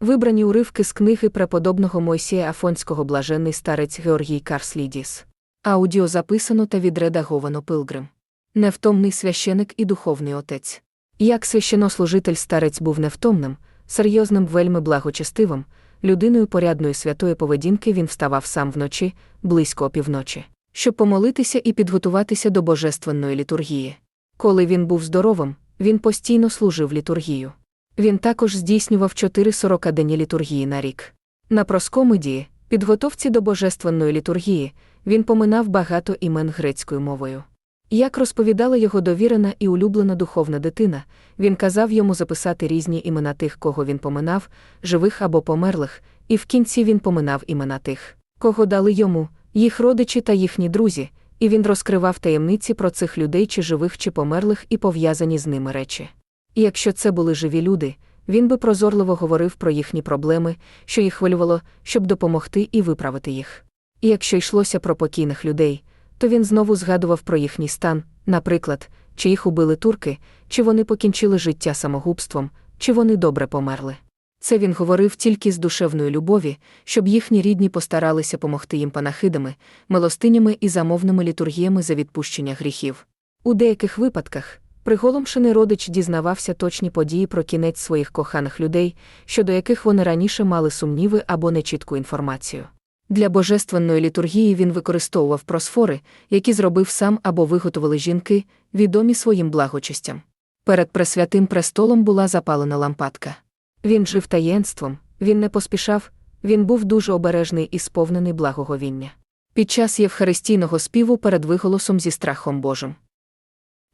Вибрані уривки з книги преподобного Мойсія Афонського блаженний старець Георгій Карслідіс. Аудіо записано та відредаговано Пилгрим. Невтомний священик і духовний отець. Як священнослужитель старець був невтомним, серйозним, вельми благочестивим, людиною порядної святої поведінки він вставав сам вночі, близько опівночі, щоб помолитися і підготуватися до божественної літургії. Коли він був здоровим, він постійно служив літургію. Він також здійснював чотири сорокаденні літургії на рік. На проскомедії, підготовці до божественної літургії, він поминав багато імен грецькою мовою. Як розповідала його довірена і улюблена духовна дитина, він казав йому записати різні імена тих, кого він поминав, живих або померлих, і в кінці він поминав імена тих, кого дали йому, їх родичі та їхні друзі, і він розкривав таємниці про цих людей, чи живих, чи померлих, і пов'язані з ними речі. І якщо це були живі люди, він би прозорливо говорив про їхні проблеми, що їх хвилювало, щоб допомогти і виправити їх. І якщо йшлося про покійних людей, то він знову згадував про їхній стан, наприклад, чи їх убили турки, чи вони покінчили життя самогубством, чи вони добре померли. Це він говорив тільки з душевної любові, щоб їхні рідні постаралися помогти їм панахидами, милостинями і замовними літургіями за відпущення гріхів. У деяких випадках приголомшений родич дізнавався точні події про кінець своїх коханих людей, щодо яких вони раніше мали сумніви або нечітку інформацію. Для божественної літургії він використовував просфори, які зробив сам або виготовили жінки, відомі своїм благочестям. Перед пресвятим престолом була запалена лампадка. Він жив таєнством, він не поспішав, він був дуже обережний і сповнений благоговіння. Під час євхаристійного співу перед виголосом зі страхом Божим.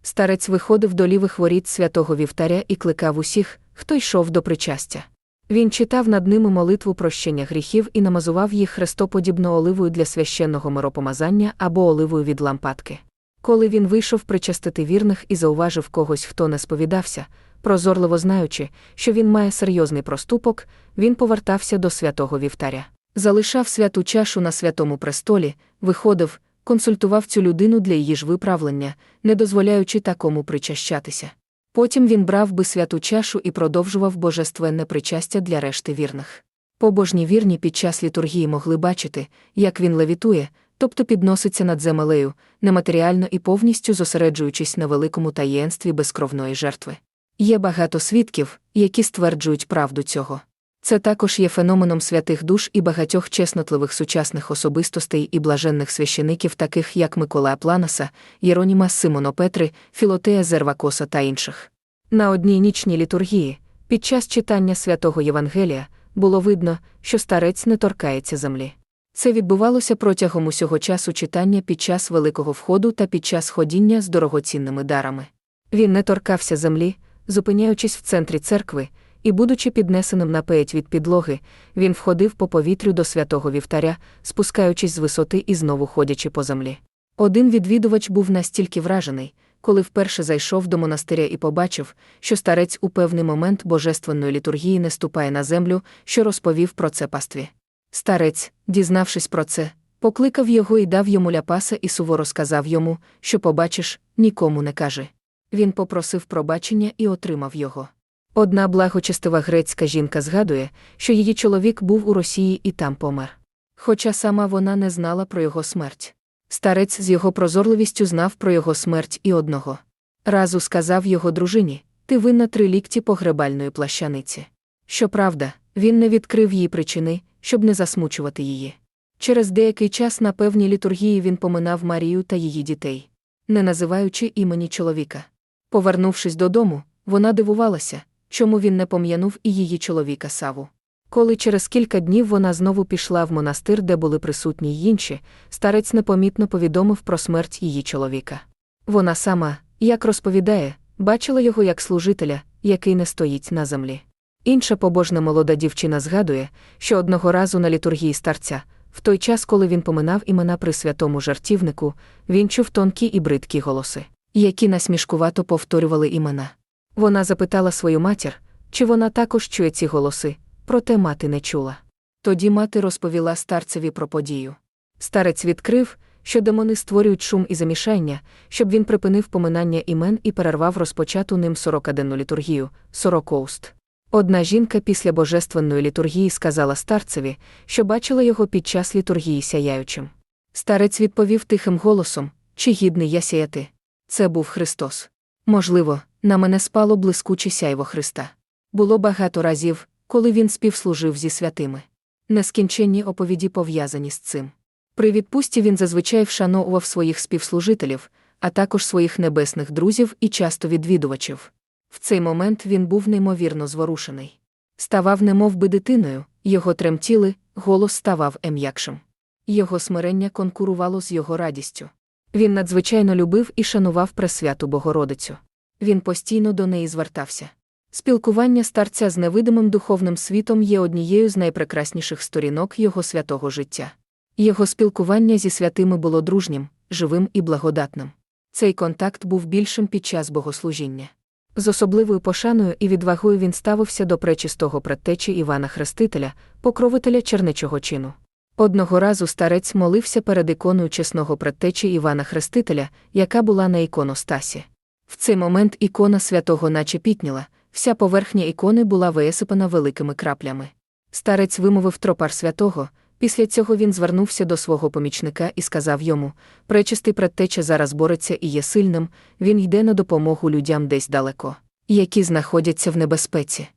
Старець виходив до лівих воріт святого вівтаря і кликав усіх, хто йшов до причастя. Він читав над ними молитву прощення гріхів і намазував їх хрестоподібно оливою для священного миропомазання або оливою від лампадки. Коли він вийшов причастити вірних і зауважив когось, хто не сповідався, прозорливо знаючи, що він має серйозний проступок, він повертався до святого вівтаря, залишав святу чашу на святому престолі, виходив, консультував цю людину для її ж виправлення, не дозволяючи такому причащатися. Потім він брав би святу чашу і продовжував божественне причастя для решти вірних. Побожні вірні під час літургії могли бачити, як він левітує, тобто підноситься над землею, нематеріально і повністю зосереджуючись на великому таєнстві безкровної жертви. Є багато свідків, які стверджують правду цього. Це також є феноменом святих душ і багатьох чеснотливих сучасних особистостей і блаженних священиків, таких як Миколая Планаса, Єроніма Симоно Петри, Філотея Зервакоса та інших. На одній нічній літургії, під час читання святого Євангелія, було видно, що старець не торкається землі. Це відбувалося протягом усього часу читання під час великого входу та під час ходіння з дорогоцінними дарами. Він не торкався землі, зупиняючись в центрі церкви і, будучи піднесеним на пеять від підлоги, він входив по повітрю до святого вівтаря, спускаючись з висоти і знову ходячи по землі. Один відвідувач був настільки вражений, коли вперше зайшов до монастиря і побачив, що старець у певний момент божественної літургії не ступає на землю, що розповів про це пастві. Старець, дізнавшись про це, покликав його і дав йому ляпаса і суворо сказав йому, що побачиш, нікому не кажи. Він попросив пробачення і отримав його. Одна благочестива грецька жінка згадує, що її чоловік був у Росії і там помер. Хоча сама вона не знала про його смерть. Старець з його прозорливістю знав про його смерть і одного. Разу сказав його дружині ти винна три лікті погребальної плащаниці. Щоправда, він не відкрив її причини, щоб не засмучувати її. Через деякий час на певній літургії він поминав Марію та її дітей, не називаючи імені чоловіка. Повернувшись додому, вона дивувалася, чому він не пом'янув і її чоловіка Саву. Коли через кілька днів вона знову пішла в монастир, де були присутні й інші, старець непомітно повідомив про смерть її чоловіка. Вона сама, як розповідає, бачила його як служителя, який не стоїть на землі. Інша побожна молода дівчина згадує, що одного разу на літургії старця, в той час, коли він поминав імена при святому жартівнику, він чув тонкі і бридкі голоси, які насмішкувато повторювали імена. Вона запитала свою матір, чи вона також чує ці голоси, проте мати не чула. Тоді мати розповіла старцеві про подію. Старець відкрив, що демони створюють шум і замішання, щоб він припинив поминання імен і перервав розпочату ним сорокаденну літургію, сорокоуст. Одна жінка після божественної літургії сказала старцеві, що бачила його під час літургії сяяючим. Старець відповів тихим голосом чи гідний я сяяти? Це був Христос. Можливо, на мене спало блискуче сяйво Христа. Було багато разів, коли він співслужив зі святими. Нескінченні оповіді пов'язані з цим. При відпусті він зазвичай вшановував своїх співслужителів, а також своїх небесних друзів і часто відвідувачів. В цей момент він був неймовірно зворушений. Ставав немов би дитиною, його тремтіли, голос ставав ем'якшим. Його смирення конкурувало з його радістю. Він надзвичайно любив і шанував Пресвяту Богородицю. Він постійно до неї звертався. Спілкування старця з невидимим духовним світом є однією з найпрекрасніших сторінок його святого життя. Його спілкування зі святими було дружнім, живим і благодатним. Цей контакт був більшим під час богослужіння. З особливою пошаною і відвагою він ставився до пречистого предтечі Івана Хрестителя, покровителя чернечого чину. Одного разу старець молився перед іконою чесного предтечі Івана Хрестителя, яка була на іконостасі. В цей момент ікона святого наче пітніла, вся поверхня ікони була висипана великими краплями. Старець вимовив тропар святого, після цього він звернувся до свого помічника і сказав йому: Пречистий предтеча зараз бореться і є сильним, він йде на допомогу людям десь далеко, які знаходяться в небезпеці.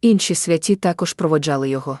Інші святі також проводжали його.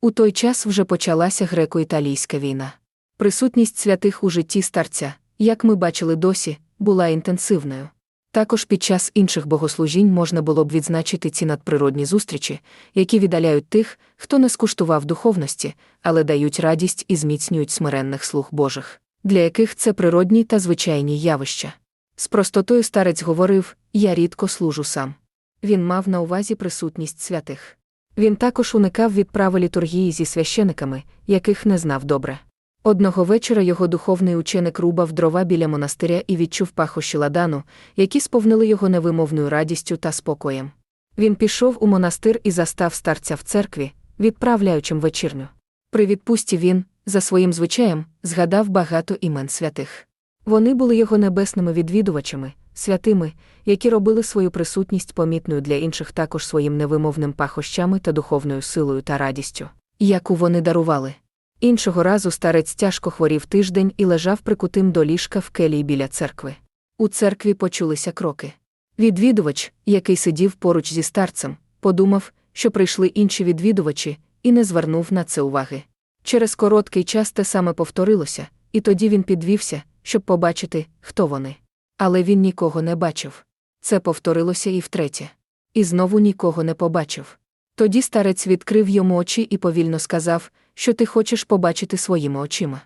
У той час вже почалася греко-італійська війна. Присутність святих у житті старця, як ми бачили досі, була інтенсивною. Також під час інших богослужінь можна було б відзначити ці надприродні зустрічі, які віддаляють тих, хто не скуштував духовності, але дають радість і зміцнюють смиренних слуг Божих, для яких це природні та звичайні явища. З простотою старець говорив: Я рідко служу сам. Він мав на увазі присутність святих. Він також уникав відправи літургії зі священиками, яких не знав добре. Одного вечора його духовний ученик рубав дрова біля монастиря і відчув пахощі ладану, які сповнили його невимовною радістю та спокоєм. Він пішов у монастир і застав старця в церкві, відправляючим вечірню. При відпусті він, за своїм звичаєм, згадав багато імен святих. Вони були його небесними відвідувачами, святими, які робили свою присутність помітною для інших також своїм невимовним пахощами та духовною силою та радістю, яку вони дарували. Іншого разу старець тяжко хворів тиждень і лежав прикутим до ліжка в келії біля церкви. У церкві почулися кроки. Відвідувач, який сидів поруч зі старцем, подумав, що прийшли інші відвідувачі, і не звернув на це уваги. Через короткий час те саме повторилося, і тоді він підвівся, щоб побачити, хто вони. Але він нікого не бачив. Це повторилося і втретє. І знову нікого не побачив. Тоді старець відкрив йому очі і повільно сказав, що ти хочеш побачити своїми очима.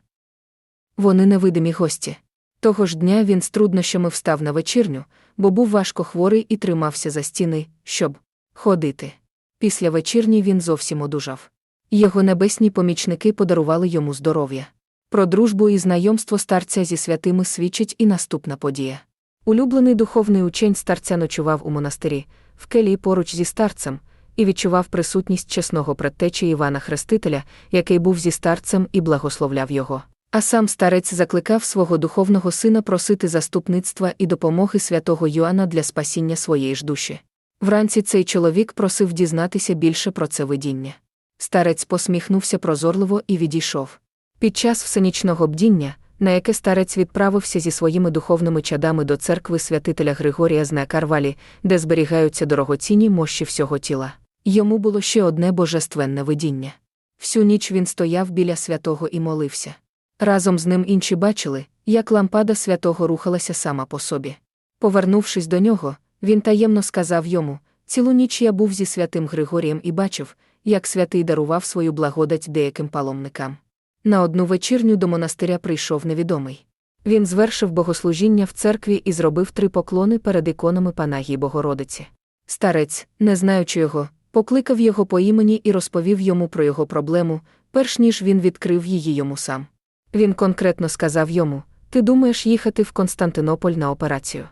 Вони невидимі гості. Того ж дня він з труднощами встав на вечірню, бо був важко хворий і тримався за стіни, щоб ходити. Після вечірні він зовсім одужав. Його небесні помічники подарували йому здоров'я. Про дружбу і знайомство старця зі святими свідчить і наступна подія. Улюблений духовний учень старця ночував у монастирі, в келії поруч зі старцем, і відчував присутність чесного предтечі Івана Хрестителя, який був зі старцем і благословляв його. А сам старець закликав свого духовного сина просити заступництва і допомоги святого Йоанна для спасіння своєї ж душі. Вранці цей чоловік просив дізнатися більше про це видіння. Старець посміхнувся прозорливо і відійшов. Під час всенічного бдіння, на яке старець відправився зі своїми духовними чадами до церкви святителя Григорія з Карвалі, де зберігаються дорогоцінні мощі всього тіла. Йому було ще одне божественне видіння. Всю ніч він стояв біля святого і молився. Разом з ним інші бачили, як лампада святого рухалася сама по собі. Повернувшись до нього, він таємно сказав йому: Цілу ніч я був зі святим Григорієм і бачив, як святий дарував свою благодать деяким паломникам. На одну вечірню до монастиря прийшов невідомий. Він звершив богослужіння в церкві і зробив три поклони перед іконами Панагії Богородиці. Старець, не знаючи його, покликав його по імені і розповів йому про його проблему, перш ніж він відкрив її йому сам. Він конкретно сказав йому: Ти думаєш їхати в Константинополь на операцію.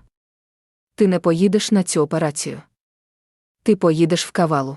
Ти не поїдеш на цю операцію. Ти поїдеш в кавалу.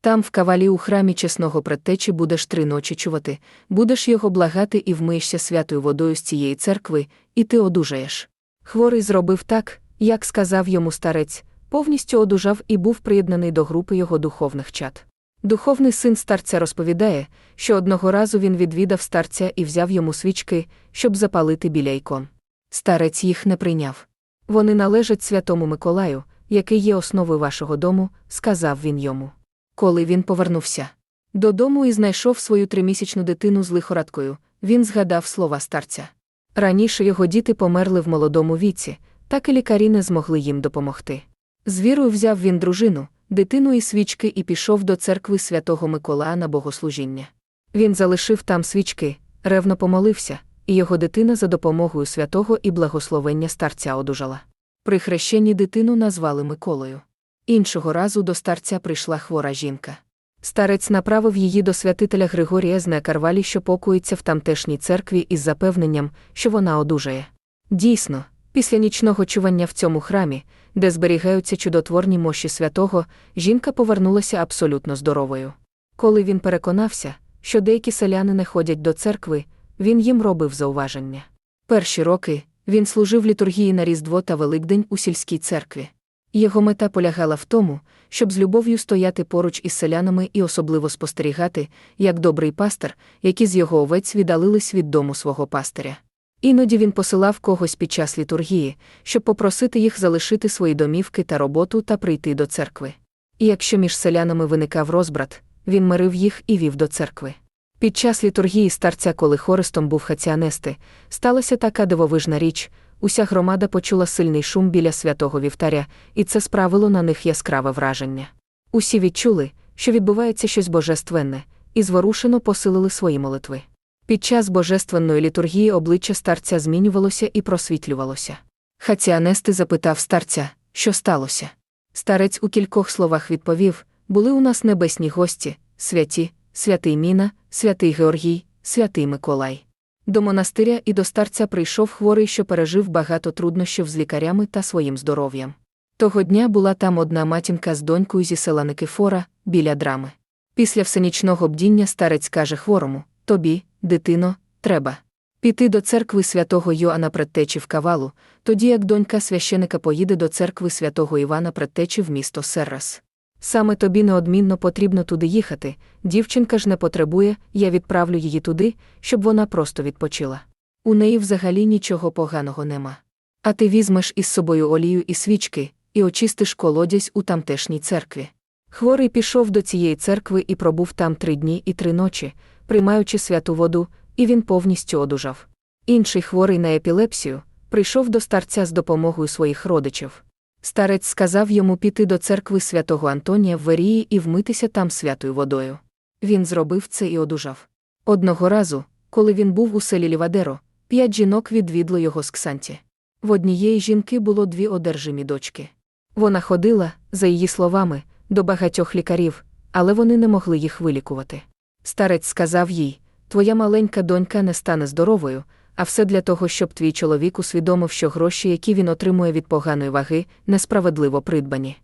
Там, в кавалі у храмі чесного предтечі, будеш три ночі чувати, будеш його благати і вмиєшся святою водою з цієї церкви, і ти одужаєш. Хворий зробив так, як сказав йому старець, повністю одужав і був приєднаний до групи його духовних чад. Духовний син старця розповідає, що одного разу він відвідав старця і взяв йому свічки, щоб запалити біля ікон. Старець їх не прийняв. Вони належать святому Миколаю, який є основою вашого дому, сказав він йому. Коли він повернувся додому і знайшов свою тримісячну дитину з лихорадкою, він згадав слова старця. Раніше його діти померли в молодому віці, так і лікарі не змогли їм допомогти. З вірою взяв він дружину, дитину і свічки і пішов до церкви святого Миколая на богослужіння. Він залишив там свічки, ревно помолився, і його дитина за допомогою святого і благословення старця одужала. При хрещенні дитину назвали Миколою. Іншого разу до старця прийшла хвора жінка. Старець направив її до святителя Григорія з Некарвалі, що покоїться в тамтешній церкві із запевненням, що вона одужає. Дійсно, після нічного чування в цьому храмі, де зберігаються чудотворні мощі святого, жінка повернулася абсолютно здоровою. Коли він переконався, що деякі селяни не ходять до церкви, він їм робив зауваження. Перші роки він служив літургії на Різдво та Великдень у сільській церкві. Його мета полягала в тому, щоб з любов'ю стояти поруч із селянами і особливо спостерігати, як добрий пастир, які з його овець віддалились від дому свого пастиря. Іноді він посилав когось під час літургії, щоб попросити їх залишити свої домівки та роботу та прийти до церкви. І якщо між селянами виникав розбрат, він мирив їх і вів до церкви. Під час літургії старця, коли хористом був хаціанести, сталася така дивовижна річ. Уся громада почула сильний шум біля святого вівтаря, і це справило на них яскраве враження. Усі відчули, що відбувається щось божественне, і зворушено посилили свої молитви. Під час божественної літургії обличчя старця змінювалося і просвітлювалося. Хаціанести запитав старця, що сталося. Старець у кількох словах відповів: були у нас небесні гості, святі, святий Міна, святий Георгій, святий Миколай. До монастиря і до старця прийшов хворий, що пережив багато труднощів з лікарями та своїм здоров'ям. Того дня була там одна матінка з донькою зі села Никифора, біля драми. Після всенічного бдіння старець каже хворому Тобі, дитино, треба піти до церкви святого Йоанна Предтечі в кавалу, тоді як донька священика поїде до церкви святого Івана Предтечі в місто Серрас. Саме тобі неодмінно потрібно туди їхати, дівчинка ж не потребує, я відправлю її туди, щоб вона просто відпочила. У неї взагалі нічого поганого нема. А ти візьмеш із собою олію і свічки, і очистиш колодязь у тамтешній церкві. Хворий пішов до цієї церкви і пробув там три дні і три ночі, приймаючи святу воду, і він повністю одужав. Інший хворий на епілепсію прийшов до старця з допомогою своїх родичів. Старець сказав йому піти до церкви святого Антонія в Верії і вмитися там святою водою. Він зробив це і одужав. Одного разу, коли він був у селі Лівадеро, п'ять жінок відвідло його з Ксанті. В однієї жінки було дві одержимі дочки. Вона ходила, за її словами, до багатьох лікарів, але вони не могли їх вилікувати. Старець сказав їй: Твоя маленька донька не стане здоровою, а все для того, щоб твій чоловік усвідомив, що гроші, які він отримує від поганої ваги, несправедливо придбані.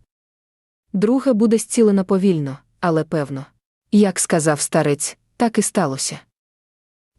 Друге буде зцілена повільно, але певно. Як сказав старець, так і сталося.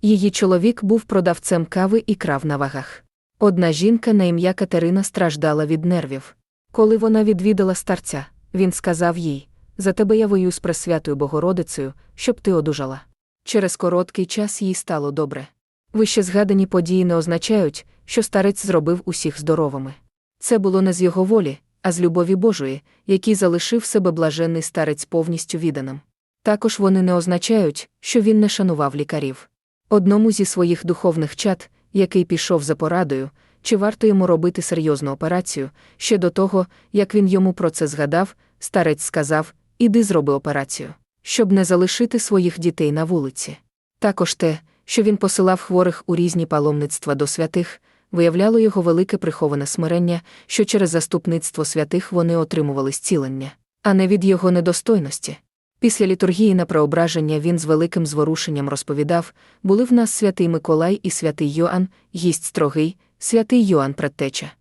Її чоловік був продавцем кави і крав на вагах. Одна жінка на ім'я Катерина страждала від нервів. Коли вона відвідала старця, він сказав їй За тебе я воюю з Пресвятою Богородицею, щоб ти одужала. Через короткий час їй стало добре. Вище згадані події не означають, що старець зробив усіх здоровими. Це було не з його волі, а з любові Божої, який залишив себе блаженний старець повністю відданим. Також вони не означають, що він не шанував лікарів. Одному зі своїх духовних чат, який пішов за порадою, чи варто йому робити серйозну операцію, ще до того, як він йому про це згадав, старець сказав: Іди зроби операцію, щоб не залишити своїх дітей на вулиці. Також те, що він посилав хворих у різні паломництва до святих, виявляло його велике приховане смирення, що через заступництво святих вони отримували зцілення, а не від його недостойності. Після літургії на преображення він з великим зворушенням розповідав були в нас святий Миколай і святий Йоанн, гість строгий, святий Йоанн предтеча.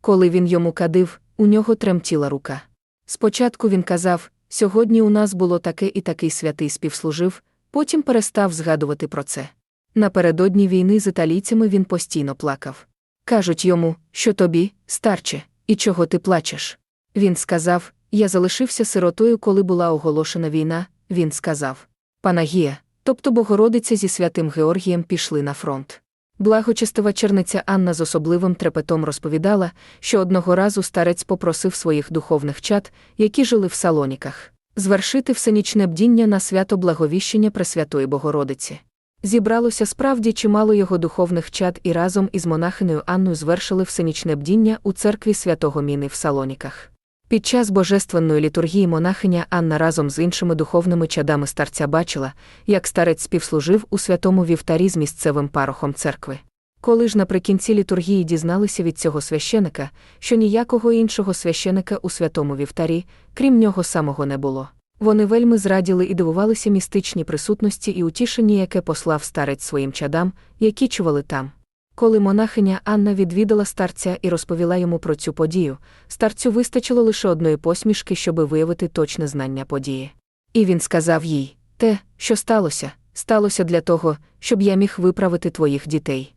Коли він йому кадив, у нього тремтіла рука. Спочатку він казав сьогодні у нас було таке і такий святий співслужив, потім перестав згадувати про це. Напередодні війни з італійцями він постійно плакав. Кажуть йому, що тобі, старче, і чого ти плачеш. Він сказав: Я залишився сиротою, коли була оголошена війна. Він сказав: Панагія, тобто Богородиця зі святим Георгієм пішли на фронт. Благочестива черниця Анна з особливим трепетом розповідала, що одного разу старець попросив своїх духовних чад, які жили в салоніках, звершити всенічне бдіння на свято благовіщення Пресвятої Богородиці. Зібралося справді чимало його духовних чад і разом із монахиною Анною звершили всенічне бдіння у церкві святого Міни в Салоніках. Під час божественної літургії монахиня Анна разом з іншими духовними чадами старця бачила, як старець співслужив у святому вівтарі з місцевим парохом церкви. Коли ж наприкінці літургії дізналися від цього священика, що ніякого іншого священика у святому вівтарі, крім нього самого не було. Вони вельми зраділи і дивувалися містичній присутності і утішенні, яке послав старець своїм чадам, які чували там. Коли монахиня Анна відвідала старця і розповіла йому про цю подію, старцю вистачило лише одної посмішки, щоби виявити точне знання події. І він сказав їй: те, що сталося, сталося для того, щоб я міг виправити твоїх дітей.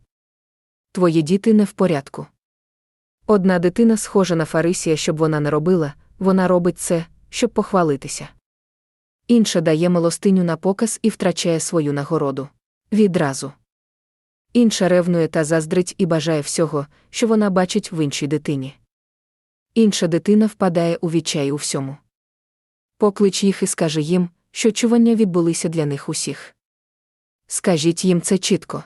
Твої діти не в порядку. Одна дитина схожа на Фарисія, щоб вона не робила, вона робить це, щоб похвалитися. Інша дає милостиню на показ і втрачає свою нагороду. Відразу. Інша ревнує та заздрить і бажає всього, що вона бачить в іншій дитині. Інша дитина впадає у відчай у всьому. Поклич їх і скажи їм, що чування відбулися для них усіх. Скажіть їм це чітко.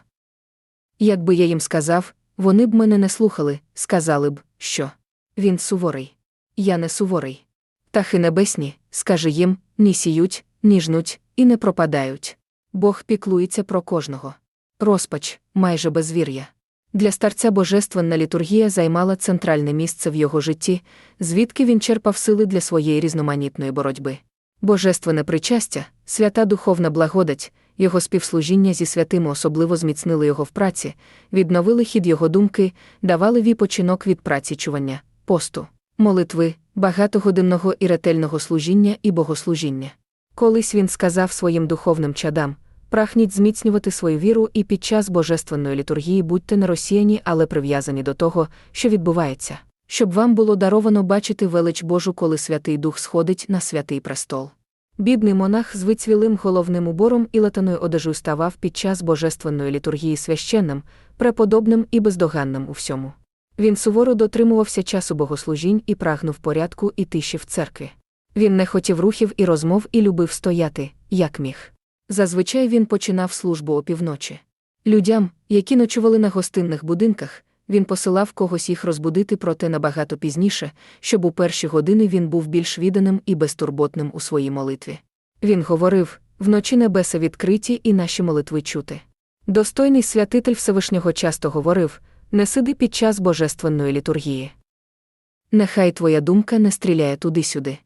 Якби я їм сказав, вони б мене не слухали, сказали б, що він суворий. Я не суворий. Птахи небесні, скажи їм, ні сіють, ні жнуть, і не пропадають. Бог піклується про кожного. Розпач, майже безвір'я. Для старця божественна літургія займала центральне місце в його житті, звідки він черпав сили для своєї різноманітної боротьби. Божественне причастя, свята духовна благодать, його співслужіння зі святими особливо зміцнили його в праці, відновили хід його думки, давали відпочинок від праці чування, посту, молитви, багатогодинного і ретельного служіння і богослужіння. Колись він сказав своїм духовним чадам прагніть зміцнювати свою віру і під час божественної літургії будьте не розсіяні, але прив'язані до того, що відбувається, щоб вам було даровано бачити велич Божу, коли Святий Дух сходить на святий престол. Бідний монах з вицвілим головним убором і латаною одежею ставав під час божественної літургії священним, преподобним і бездоганним у всьому. Він суворо дотримувався часу богослужінь і прагнув порядку і тиші в церкві. Він не хотів рухів і розмов і любив стояти, як міг. Зазвичай він починав службу опівночі. Людям, які ночували на гостинних будинках, він посилав когось їх розбудити, проте набагато пізніше, щоб у перші години він був більш відданим і безтурботним у своїй молитві. Він говорив вночі небеса відкриті і наші молитви чути. Достойний святитель Всевишнього часто говорив не сиди під час божественної літургії. Нехай твоя думка не стріляє туди-сюди.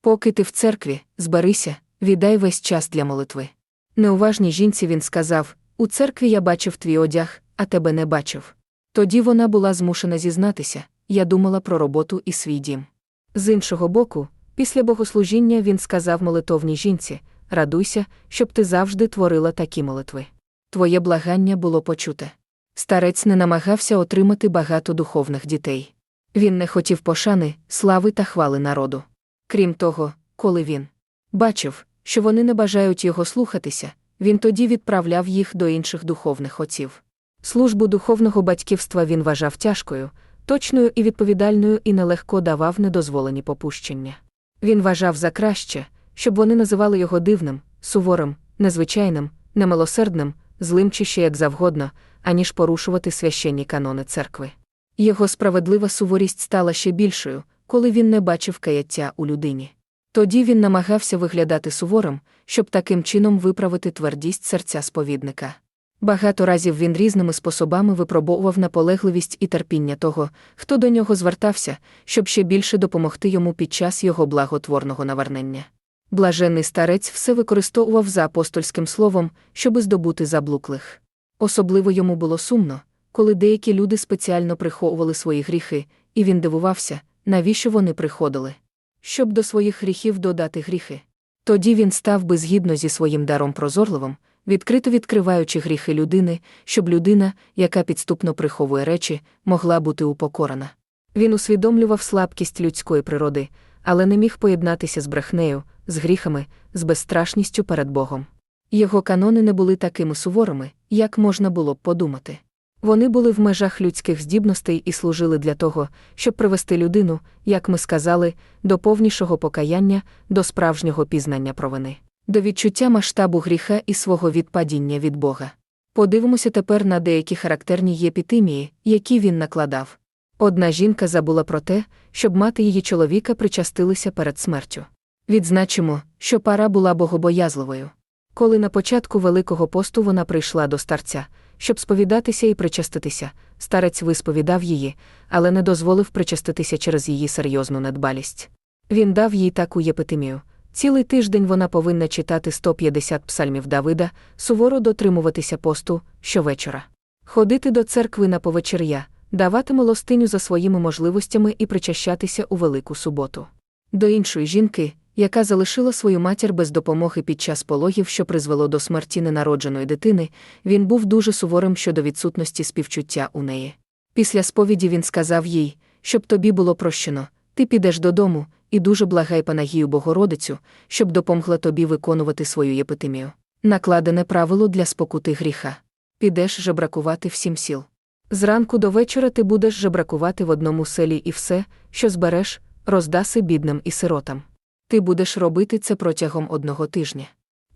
Поки ти в церкві, зберися, віддай весь час для молитви. Неуважній жінці він сказав У церкві я бачив твій одяг, а тебе не бачив. Тоді вона була змушена зізнатися я думала про роботу і свій дім. З іншого боку, після богослужіння він сказав молитовній жінці Радуйся, щоб ти завжди творила такі молитви. Твоє благання було почуте. Старець не намагався отримати багато духовних дітей. Він не хотів пошани, слави та хвали народу. Крім того, коли він бачив, що вони не бажають його слухатися, він тоді відправляв їх до інших духовних отців. Службу духовного батьківства він вважав тяжкою, точною і відповідальною і нелегко давав недозволені попущення. Він вважав за краще, щоб вони називали його дивним, суворим, незвичайним, немилосердним, злим чи ще як завгодно, аніж порушувати священні канони церкви. Його справедлива суворість стала ще більшою, коли він не бачив каяття у людині. Тоді він намагався виглядати суворим, щоб таким чином виправити твердість серця сповідника. Багато разів він різними способами випробовував наполегливість і терпіння того, хто до нього звертався, щоб ще більше допомогти йому під час його благотворного навернення. Блаженний старець все використовував за апостольським словом, щоби здобути заблуклих. Особливо йому було сумно, коли деякі люди спеціально приховували свої гріхи, і він дивувався, навіщо вони приходили. Щоб до своїх гріхів додати гріхи. Тоді він став би згідно зі своїм даром прозорливим, відкрито відкриваючи гріхи людини, щоб людина, яка підступно приховує речі, могла бути упокорена. Він усвідомлював слабкість людської природи, але не міг поєднатися з брехнею, з гріхами, з безстрашністю перед Богом. Його канони не були такими суворими, як можна було б подумати. Вони були в межах людських здібностей і служили для того, щоб привести людину, як ми сказали, до повнішого покаяння, до справжнього пізнання провини, до відчуття масштабу гріха і свого відпадіння від Бога. Подивимося тепер на деякі характерні єпітимії, які він накладав. Одна жінка забула про те, щоб мати її чоловіка причастилися перед смертю. Відзначимо, що пара була богобоязливою. Коли на початку Великого посту вона прийшла до старця, щоб сповідатися і причаститися, старець висповідав її, але не дозволив причаститися через її серйозну недбалість. Він дав їй таку єпитимію. Цілий тиждень вона повинна читати 150 псальмів Давида, суворо дотримуватися посту щовечора, ходити до церкви на повечеря, давати милостиню за своїми можливостями і причащатися у Велику суботу. До іншої жінки, яка залишила свою матір без допомоги під час пологів, що призвело до смерті ненародженої дитини, він був дуже суворим щодо відсутності співчуття у неї. Після сповіді він сказав їй, щоб тобі було прощено, ти підеш додому, і дуже благай Панагію Богородицю, щоб допомогла тобі виконувати свою єпитимію. Накладене правило для спокути гріха. Підеш жебракувати всім сіл. Зранку до вечора ти будеш жебракувати в одному селі і все, що збереш, роздаси бідним і сиротам. Ти будеш робити це протягом одного тижня.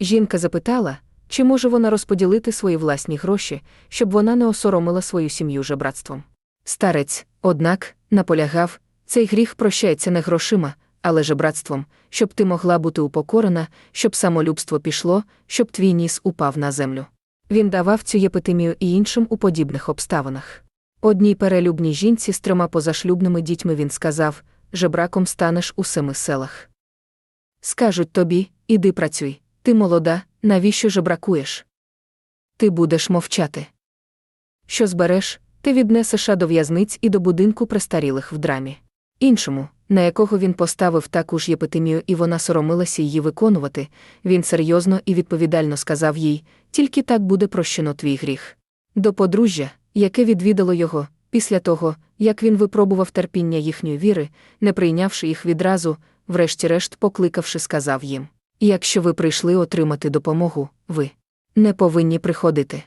Жінка запитала, чи може вона розподілити свої власні гроші, щоб вона не осоромила свою сім'ю жебратством. Старець, однак, наполягав, цей гріх прощається не грошима, але жебратством, щоб ти могла бути упокорена, щоб самолюбство пішло, щоб твій ніс упав на землю. Він давав цю єпитимію і іншим у подібних обставинах. Одній перелюбній жінці з трьома позашлюбними дітьми він сказав жебраком станеш у семи селах. Скажуть тобі, іди працюй, ти молода, навіщо жебракуєш? Ти будеш мовчати. Що збереш, ти віднесеш до в'язниць і до будинку престарілих в драмі. Іншому, на якого він поставив таку ж єпитимію, і вона соромилася її виконувати, він серйозно і відповідально сказав їй: тільки так буде прощено твій гріх. До подружжя, яке відвідало його, після того, як він випробував терпіння їхньої віри, не прийнявши їх відразу, врешті-решт покликавши, сказав їм: Якщо ви прийшли отримати допомогу, ви не повинні приходити.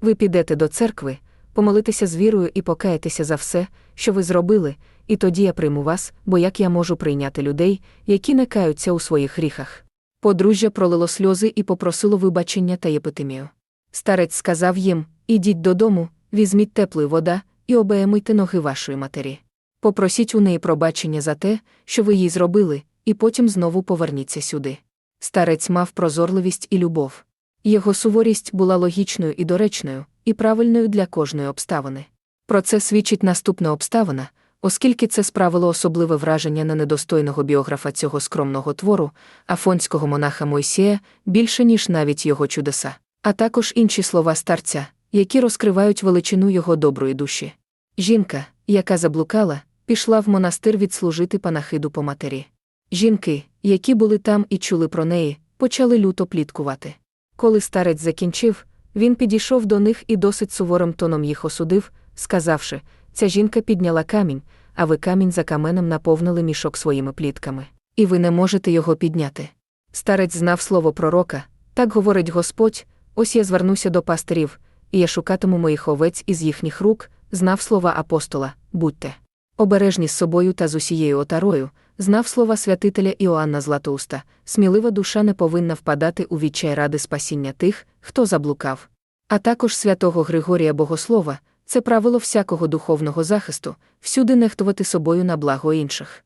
Ви підете до церкви, помолитеся з вірою і покаєтеся за все, що ви зробили, і тоді я прийму вас, бо як я можу прийняти людей, які не каються у своїх гріхах. Подружжя пролило сльози і попросило вибачення та єпитимію. Старець сказав їм: Ідіть додому, візьміть теплої вода і обеємуйте ноги вашої матері. Попросіть у неї пробачення за те, що ви їй зробили, і потім знову поверніться сюди. Старець мав прозорливість і любов. Його суворість була логічною і доречною, і правильною для кожної обставини. Про це свідчить наступна обставина, оскільки це справило особливе враження на недостойного біографа цього скромного твору, афонського монаха Мойсія, більше, ніж навіть його чудеса, а також інші слова старця, які розкривають величину його доброї душі. Жінка, яка заблукала, пішла в монастир відслужити панахиду по матері. Жінки, які були там і чули про неї, почали люто пліткувати. Коли старець закінчив, він підійшов до них і досить суворим тоном їх осудив, сказавши: ця жінка підняла камінь, а ви камінь за каменем наповнили мішок своїми плітками, і ви не можете його підняти. Старець знав слово пророка, так говорить Господь, ось я звернуся до пастирів, і я шукатиму моїх овець із їхніх рук, знав слова апостола, будьте. Обережні з собою та з усією отарою, знав слова святителя Іоанна Златоуста, смілива душа не повинна впадати у відчай ради спасіння тих, хто заблукав. А також святого Григорія Богослова, це правило всякого духовного захисту, всюди нехтувати собою на благо інших.